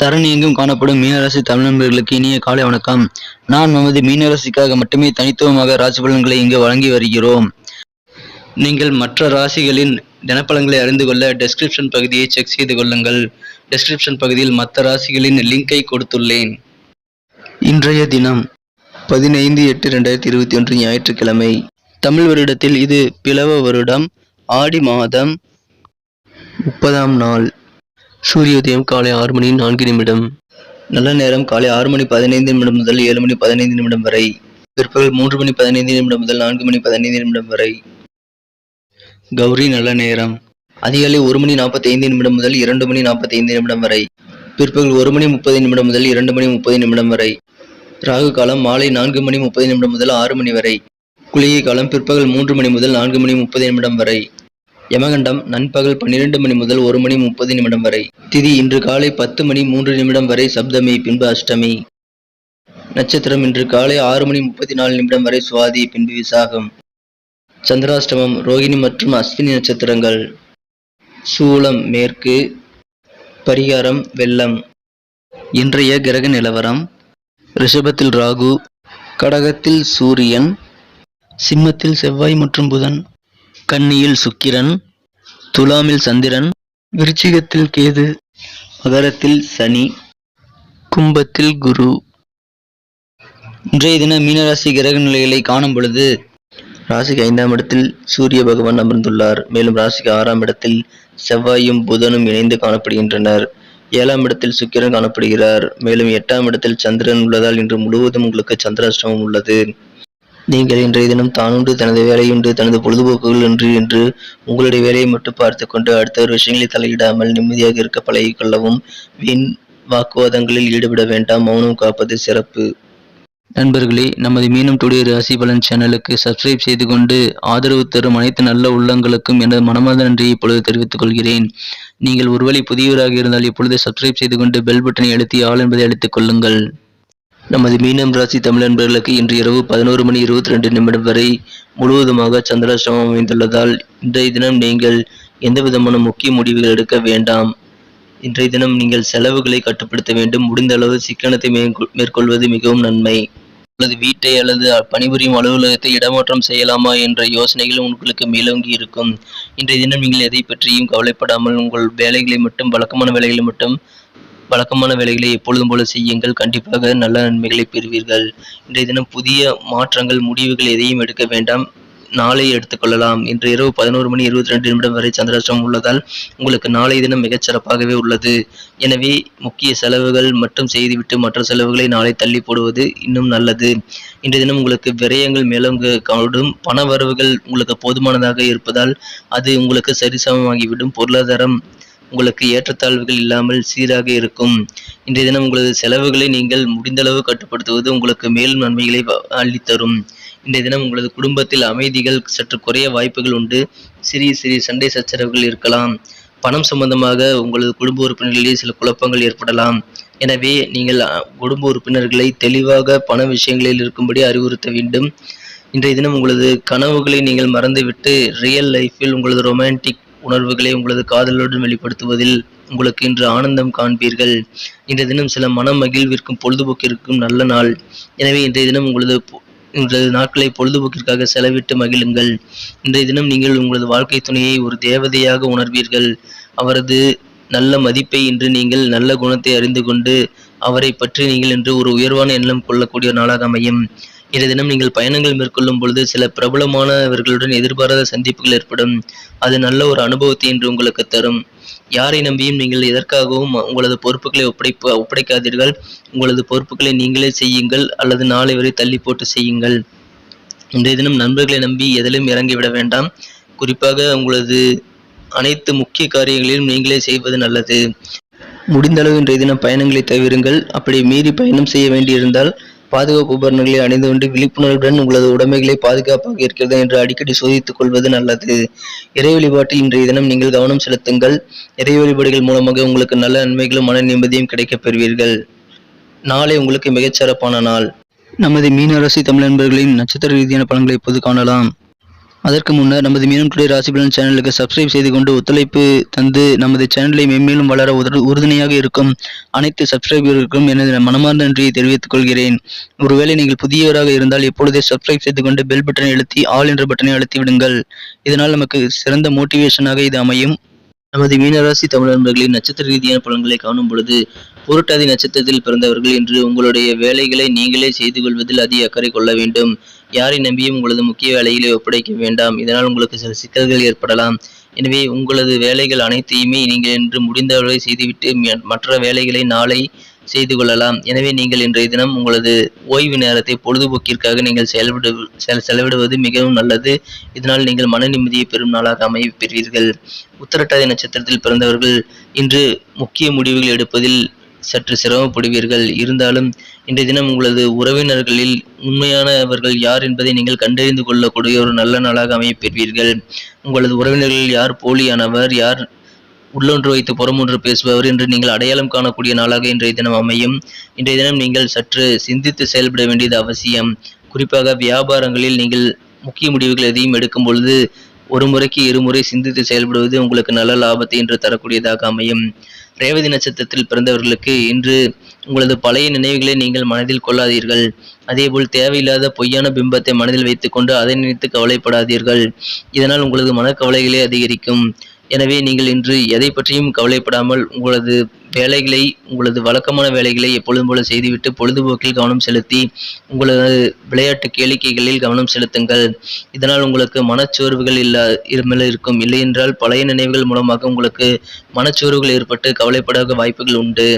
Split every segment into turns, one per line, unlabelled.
தரணி எங்கும் காணப்படும் மீனராசி தமிழர்களுக்கு இனிய காலை வணக்கம். நான் நமது மீனராசிக்காக மட்டுமே தனித்துவமாக ராசி பலன்களை இங்கு வழங்கி வருகிறோம். நீங்கள் மற்ற ராசிகளின் தினப்பலன்களை அறிந்து கொள்ள டெஸ்கிரிப்ஷன் பகுதியை செக் செய்து கொள்ளுங்கள். டெஸ்கிரிப்ஷன் பகுதியில் மற்ற ராசிகளின் லிங்கை கொடுத்துள்ளேன். இன்றைய தினம் பதினைந்து எட்டு ரெண்டாயிரத்தி இருபத்தி ஒன்று ஞாயிற்றுக்கிழமை. தமிழ் வருடத்தில் இது பிளவ வருடம். ஆடி மாதம் முப்பதாம் நாள். சூரியோதயம் காலை ஆறு மணி நான்கு நிமிடம். நல்ல நேரம் காலை ஆறு மணி பதினைந்து நிமிடம் முதல் ஏழு மணி பதினைந்து நிமிடம் வரை. பிற்பகல் மூன்று மணி பதினைந்து நிமிடம் முதல் நான்கு மணி பதினைந்து நிமிடம் வரை. கௌரி நல்ல நேரம். அதிகாலை ஒரு மணி நாற்பத்தி ஐந்து நிமிடம் முதல் இரண்டு மணி நாற்பத்தி ஐந்து நிமிடம் வரை. பிற்பகல் ஒரு மணி முப்பது நிமிடம் முதல் இரண்டு மணி முப்பது நிமிடம் வரை. ராகு காலம் மாலை நான்கு மணி முப்பது நிமிடம் முதல் ஆறு மணி வரை. குளிகை காலம் பிற்பகல் மூன்று மணி முதல் நான்கு மணி முப்பது நிமிடம் வரை. யமகண்டம் நண்பகல் பன்னிரண்டு மணி முதல் ஒரு மணி முப்பது நிமிடம் வரை. திதி இன்று காலை பத்து மணி மூன்று நிமிடம் வரை சப்தமி பின்பு அஷ்டமி. நட்சத்திரம் இன்று காலை ஆறு மணி முப்பத்தி நாலு நிமிடம் வரை சுவாதி பின்பு விசாகம். சந்திராஷ்டமம் ரோகிணி மற்றும் அஸ்வினி நட்சத்திரங்கள். சூலம் மேற்கு. பரிகாரம் வெள்ளம். இன்றைய கிரக நிலவரம் ரிஷபத்தில் ராகு கடகத்தில் சூரியன் சிம்மத்தில் செவ்வாய் மற்றும் புதன். கன்னியில் சுக்கிரன் துலாமில் சந்திரன் விருச்சிகத்தில் கேது மகரத்தில் சனி கும்பத்தில் குரு. இன்றைய தின மீனராசி கிரக நிலைகளை காணும் பொழுது ராசிக்கு ஐந்தாம் இடத்தில் சூரிய பகவான் அமர்ந்துள்ளார். மேலும் ராசிக்கு ஆறாம் இடத்தில் செவ்வாயும் புதனும் இணைந்து காணப்படுகின்றனர். ஏழாம் இடத்தில் சுக்கிரன் காணப்படுகிறார். மேலும் எட்டாம் இடத்தில் சந்திரன் உள்ளதால் இன்று முழுவதும் உங்களுக்கு சந்திராஷ்டமம் உள்ளது. நீங்கள் இன்றைய தினம் தானுண்டு தனது வேலையுண்டு தனது பொழுதுபோக்குகள் என்று என்று உங்களுடைய வேலையை மட்டும் பார்த்து கொண்டு அடுத்தவர் விஷயங்களை தலையிடாமல் நிம்மதியாக இருக்க பழகிக்கொள்ளவும் வீண் வாக்குவாதங்களில் ஈடுபட வேண்டாம். மௌனம் காப்பது சிறப்பு. நண்பர்களே நமது மீனம் டுடே ராசி பலன் சேனலுக்கு சப்ஸ்கிரைப் செய்து கொண்டு ஆதரவு தரும் அனைத்து நல்ல உள்ளங்களுக்கும் எனது மனமார்ந்த நன்றியை இப்பொழுது தெரிவித்துக் கொள்கிறேன். நீங்கள் ஒருவேளை புதியவராக இருந்தால் இப்பொழுது சப்ஸ்கிரைப் செய்து கொண்டு பெல் பட்டனை அழுத்தி ஆள் என்பதை அழைத்துக் கொள்ளுங்கள். நமது மீனம் ராசி தமிழன்பர்களுக்கு இன்று இரவு பதினோரு மணி இருபத்தி ரெண்டு நிமிடம் வரை முழுவதுமாக சந்திராஷ்டமம் அமைந்துள்ளதால் இன்றைய தினம் நீங்கள் எந்த விதமான முக்கிய முடிவுகள் எடுக்க வேண்டாம். இன்றைய தினம் நீங்கள் செலவுகளை கட்டுப்படுத்த வேண்டும். முடிந்த அளவு சிக்கனத்தை மேற்கொள்வது மிகவும் நன்மை. அல்லது வீட்டை அல்லது பணிபுரியும் அலுவலகத்தை இடமாற்றம் செய்யலாமா என்ற யோசனைகள் உங்களுக்கு மேலோங்கி இருக்கும். இன்றைய தினம் நீங்கள் எதை பற்றியும் கவலைப்படாமல் உங்கள் வேலைகளை மட்டும் வழக்கமான வேலைகளை மட்டும் வழக்கமான வேலைகளை எப்பொழுதும் போல செய்யுங்கள். கண்டிப்பாக நல்ல நன்மைகளை பெறுவீர்கள். இன்றைய தினம் புதிய மாற்றங்கள் முடிவுகள் எதையும் எடுக்க வேண்டாம். நாளை எடுத்துக்கொள்ளலாம் இன்று இரவு பதினோரு மணி இருபத்தி ரெண்டு நிமிடம் வரை சந்திராஷ்டிரம் உள்ளதால் உங்களுக்கு நாளைய தினம் மிகச் சிறப்பாகவே உள்ளது. எனவே முக்கிய செலவுகள் மட்டும் செய்துவிட்டு மற்ற செலவுகளை நாளை தள்ளி போடுவது இன்னும் நல்லது. இன்றைய தினம் உங்களுக்கு விரயங்கள் மேலும் காடும். பண வரவுகள் உங்களுக்கு போதுமானதாக இருப்பதால் அது உங்களுக்கு சரிசமமாகிவிடும். பொருளாதாரம் உங்களுக்கு ஏற்றத்தாழ்வுகள் இல்லாமல் சீராக இருக்கும். இன்றைய தினம் உங்களது செலவுகளை நீங்கள் முடிந்தளவு கட்டுப்படுத்துவது உங்களுக்கு மேலும் நன்மைகளை அள்ளித்தரும். இன்றைய தினம் உங்களது குடும்பத்தில் அமைதிகள் சற்று குறைய வாய்ப்புகள் உண்டு. சிறிய சிறிய சண்டை சச்சரவுகள் இருக்கலாம். பணம் சம்பந்தமாக உங்களது குடும்ப உறுப்பினர்களிடையே சில குழப்பங்கள் ஏற்படலாம். எனவே நீங்கள் குடும்ப உறுப்பினர்களை தெளிவாக பண விஷயங்களில் இருக்கும்படி அறிவுறுத்த வேண்டும். இன்றைய தினம் உங்களது கனவுகளை நீங்கள் மறந்துவிட்டு ரியல் லைஃப்பில் உங்களது ரொமான்டிக் உணர்வுகளை உங்களது காதலுடன் வெளிப்படுத்துவதில் உங்களுக்கு இன்று ஆனந்தம் காண்பீர்கள். இந்த தினம் சில மன மகிழ்விற்கும் பொழுதுபோக்கிற்கும் நல்ல நாள். எனவே இன்றைய தினம் உங்களது இன்றைய உங்களது நாட்களை பொழுதுபோக்கிற்காக செலவிட்டு மகிழுங்கள். இன்றைய தினம் நீங்கள் உங்களது வாழ்க்கை துணையை ஒரு தேவதையாக உணர்வீர்கள். அவரது நல்ல மதிப்பை இன்று நீங்கள் நல்ல குணத்தை அறிந்து கொண்டு அவரை பற்றி நீங்கள் இன்று ஒரு உயர்வான எண்ணம் கொள்ளக்கூடிய நாளாக அமையும். இன்றைய தினம் நீங்கள் பயணங்கள் மேற்கொள்ளும் பொழுது சில பிரபலமானவர்களுடன் எதிர்பாராத சந்திப்புகள் ஏற்படும். அது நல்ல ஒரு அனுபவத்தை இன்று உங்களுக்கு தரும். யாரை நம்பியும் நீங்கள் எதற்காகவும் உங்களது பொறுப்புகளை ஒப்படைப்ப ஒப்படைக்காதீர்கள். உங்களது பொறுப்புகளை நீங்களே செய்யுங்கள். அல்லது நாளை வரை தள்ளி போட்டு செய்யுங்கள். இன்றைய தினம் நண்பர்களை நம்பி எதிலும் இறங்கிவிட வேண்டாம். குறிப்பாக உங்களது அனைத்து முக்கிய காரியங்களிலும் நீங்களே செய்வது நல்லது. முடிந்தளவு இன்றைய தினம் பயணங்களை தவிருங்கள். அப்படி மீறி பயணம் செய்ய வேண்டியிருந்தால் பாதுகாப்பு உபகரணங்களை அணிந்து கொண்டு விழிப்புணர்வுடன் உங்களது உடைமைகளை பாதுகாப்பாக இருக்கிறது என்று அடிக்கடி சோதித்துக் கொள்வது நல்லது. இறை வழிபாட்டில் இன்றைய தினம் நீங்கள் கவனம் செலுத்துங்கள். இறை வழிபாடுகள் மூலமாக உங்களுக்கு நல்ல நன்மைகளும் மன நிம்மதியும் கிடைக்கப் பெறுவீர்கள். நாளை உங்களுக்கு மிகச்சிறப்பான நாள். நமது மீனரசி தமிழ் நண்பர்களின் நட்சத்திர ரீதியான பலன்களை இப்போது காணலாம். அதற்கு முன்னர் நமது மீனம் டுடே ராசி பலன் சேனலுக்கு சப்ஸ்கிரைப் செய்து கொண்டு ஒத்துழைப்பு தந்து நமது சேனலை மென்மேலும் வளர உறுதுணையாக இருக்கும் அனைத்து சப்ஸ்கிரைபர்களுக்கும் எனது மனமார்ந்த நன்றியை தெரிவித்துக் கொள்கிறேன். ஒருவேளை நீங்கள் புதியவராக இருந்தால் எப்பொழுதே சப்ஸ்கிரைப் செய்து கொண்டு பெல் பட்டனை அழுத்தி ஆல் என்ற பட்டனை அழுத்தி விடுங்கள். இதனால் நமக்கு சிறந்த மோட்டிவேஷனாக இது அமையும். நமது மீனராசி தமிழ் நண்பர்களின் நட்சத்திர ரீதியான பலன்களை காணும் பொழுது புரட்டாதி நட்சத்திரத்தில் பிறந்தவர்கள் இன்று உங்களுடைய வேலைகளை நீங்களே செய்து கொள்வதில் அதிக அக்கறை கொள்ள வேண்டும். யாரை நம்பியும் உங்களது முக்கிய வேலைகளை ஒப்படைக்க வேண்டாம். இதனால் உங்களுக்கு சில சிக்கல்கள் ஏற்படலாம். எனவே உங்களது வேலைகள் அனைத்தையுமே நீங்கள் இன்று முடிந்தவரை செய்துவிட்டு மற்ற வேலைகளை நாளை செய்து கொள்ளலாம். எனவே நீங்கள் இன்றைய தினம் உங்களது ஓய்வு நேரத்தை பொழுதுபோக்கிற்காக நீங்கள் செயல்படு செலவிடுவது மிகவும் நல்லது. இதனால் நீங்கள் மன நிம்மதியை பெறும் நாளாக அமைய பெறுவீர்கள். உத்திரட்டாதி நட்சத்திரத்தில் பிறந்தவர்கள் இன்று முக்கிய முடிவுகள் எடுப்பதில் சற்று சிரமப்படுவீர்கள். இருந்தாலும் இன்றைய தினம் உங்களது உறவினர்களில் உண்மையானவர்கள் யார் என்பதை நீங்கள் கண்டறிந்து கொள்ளக்கூடிய ஒரு நல்ல நாளாக அமையப்பெறுவீர்கள். உங்களது உறவினர்களில் யார் போலியானவர் யார் உள்ளொன்று வைத்து புறமொன்று பேசுபவர் என்று நீங்கள் அடையாளம் காணக்கூடிய நாளாக இன்றைய தினம் அமையும். இன்றைய தினம் நீங்கள் சற்று சிந்தித்து செயல்பட வேண்டியது அவசியம். குறிப்பாக வியாபாரங்களில் நீங்கள் முக்கிய முடிவுகள் எதையும் எடுக்கும் பொழுது ஒரு முறைக்கு இருமுறை சிந்தித்து செயல்படுவது உங்களுக்கு நல்ல லாபத்தை இன்று தரக்கூடியதாக அமையும். ரேவதி நட்சத்திரத்தில் பிறந்தவர்களுக்கு இன்று உங்களது பழைய நினைவுகளை நீங்கள் மனதில் கொள்ளாதீர்கள். அதேபோல் தேவையில்லாத பொய்யான பிம்பத்தை மனதில் வைத்துக்கொண்டு அதை நினைத்து கவலைப்படாதீர்கள். இதனால் உங்களது மனக்கவலைகளே அதிகரிக்கும். எனவே நீங்கள் இன்று எதை பற்றியும் கவலைப்படாமல் உங்களது வேலைகளை உங்களது வழக்கமான வேலைகளை எப்பொழுதும் போல செய்துவிட்டு பொழுதுபோக்கில் கவனம் செலுத்தி உங்களது விளையாட்டு கேளிக்கைகளில் கவனம் செலுத்துங்கள். இதனால் உங்களுக்கு மனச்சோர்வுகள் இல்லா இருமல் இருக்கும். இல்லையென்றால் பழைய நினைவுகள் மூலமாக உங்களுக்கு மனச்சோர்வுகள் ஏற்பட்டு கவலைப்படாத வாய்ப்புகள் உண்டு.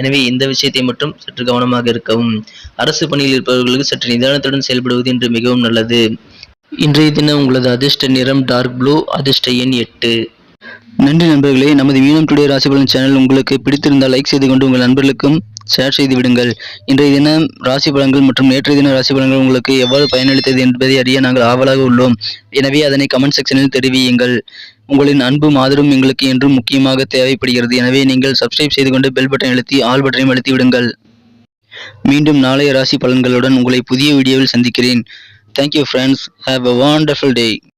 எனவே இந்த விஷயத்தை மட்டும் சற்று கவனமாக இருக்கவும். அரசு பணியில் இருப்பவர்களுக்கு சற்று நிதானத்துடன் செயல்படுவது இன்று மிகவும் நல்லது. இன்றைய தினம் உங்களது அதிர்ஷ்ட நிறம் டார்க் ப்ளூ அதிர்ஷ்ட எண் எட்டு. நன்றி நண்பர்களே நமது மீனம் டுடே ராசிபலன் சேனல் உங்களுக்கு பிடித்திருந்தால் லைக் செய்து கொண்டு உங்கள் நண்பர்களுக்கும் ஷேர் செய்து விடுங்கள். இன்றைய தினம் ராசி பலன்கள் மற்றும் நேற்றைய தின ராசி பலன்கள் உங்களுக்கு எவ்வாறு பயனளித்தது என்பதை அறிய நாங்கள் ஆவலாக உள்ளோம். எனவே அதனை கமெண்ட் செக்ஷனில் தெரிவியுங்கள். உங்களின் அன்பும் ஆதரவும் எங்களுக்கு என்றும் முக்கியமாக தேவைப்படுகிறது. எனவே நீங்கள் சப்ஸ்கிரைப் செய்து கொண்டு பெல் பட்டன் அழுத்தி ஆல் பட்டனையும் அழுத்தி விடுங்கள். மீண்டும் நாளைய ராசி பலன்களுடன் உங்களை புதிய வீடியோவில் சந்திக்கிறேன். Thank you friends have a wonderful day